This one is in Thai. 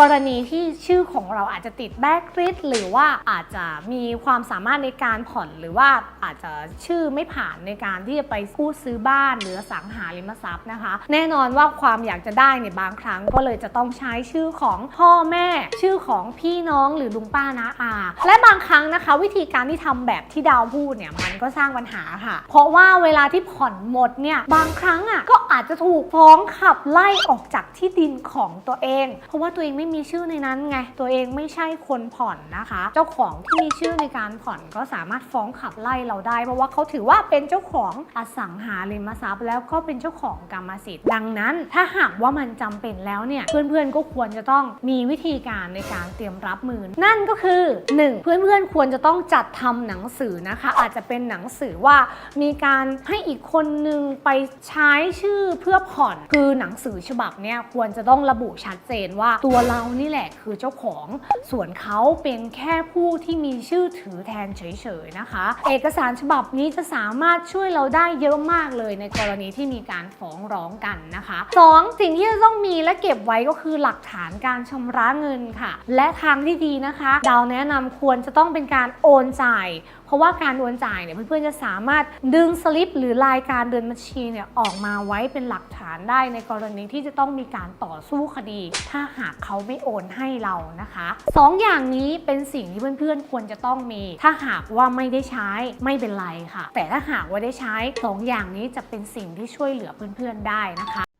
กรณีที่ชื่อของเราอาจจะติดแบ็กริดหรือว่าอาจจะมีความสามารถในการผ่อนหรือว่าอาจจะชื่อไม่ผ่านในการที่จะไปกู้ซื้อบ้านหรือสังหาริมทรัพย์นะคะ แน่นอนว่าความอยากจะได้เนี่ยบางครั้งก็เลยจะต้องใช้ชื่อของพ่อแม่ ชื่อของพี่น้องหรือลุงป้านะอา และบางครั้งนะคะ วิธีการที่ทำแบบที่ดาวพูดเนี่ยมันก็สร้างปัญหาค่ะ เพราะว่าเวลาที่ผ่อนหมดเนี่ยบางครั้งอะก็ อาจจะถูกฟ้องขับไล่ออกจากที่ดินของตัวเอง เพราะว่าตัวเองไม่มีชื่อในนั้นไง ตัวเองไม่ใช่คนผ่อนนะคะ เจ้าของที่มีชื่อในการผ่อนก็สามารถฟ้องขับไล่เราได้ เพราะว่าเขาถือว่าเป็นเจ้าของอสังหาริมทรัพย์ แล้วก็เป็นเจ้าของกรรมสิทธิ์ดังนั้น ถ้าหากว่ามันจำเป็นแล้วเนี่ยเพื่อนๆก็ควรจะต้องมีวิธีการในการเตรียมรับมือ นั่นก็คือ 1. เพื่อนๆควรจะต้องจัดทำหนังสือนะคะ อาจจะเป็นหนังสือว่ามีการให้อีกคนนึงไปใช้ชื่ออเพื่อผ่อน คือหนังสือฉบับเนี้ยควรจะต้องระบุชัดเจนว่าตัวเรานี่แหละคือเจ้าของ ส่วนเขาเป็นแค่ผู้ที่มีชื่อถือแทนเฉยๆนะคะ เอกสารฉบับนี้จะสามารถช่วยเราได้เยอะมากเลยในกรณีที่มีการฟ้องร้องกันนะคะ 2. สิ่งที่จะต้องมีและเก็บไว้ก็คือหลักฐานการชำระเงินค่ะ และทางที่ดีนะคะ ดาวแนะนำควรจะต้องเป็นการโอนจ่าย ราะว่าการโอนจ่ายเนี่ยเพื่อนๆจะสามารถดึงสลิป หรือรายการเดินบัญชีเนี่ยออกมาไว้เป็นหลักฐานได้ในกรณีที่จะต้องมีการต่อสู้คดี ถ้าหากเขาไม่โอนให้เรานะคะสองอย่างนี้เป็นสิ่งที่เพื่อนๆควรจะต้องมี ถ้าหากว่าไม่ได้ใช้ไม่เป็นไรค่ะ แต่ถ้าหากว่าได้ใช้สองอย่างนี้จะเป็นสิ่งที่ช่วยเหลือเพื่อนๆได้นะคะ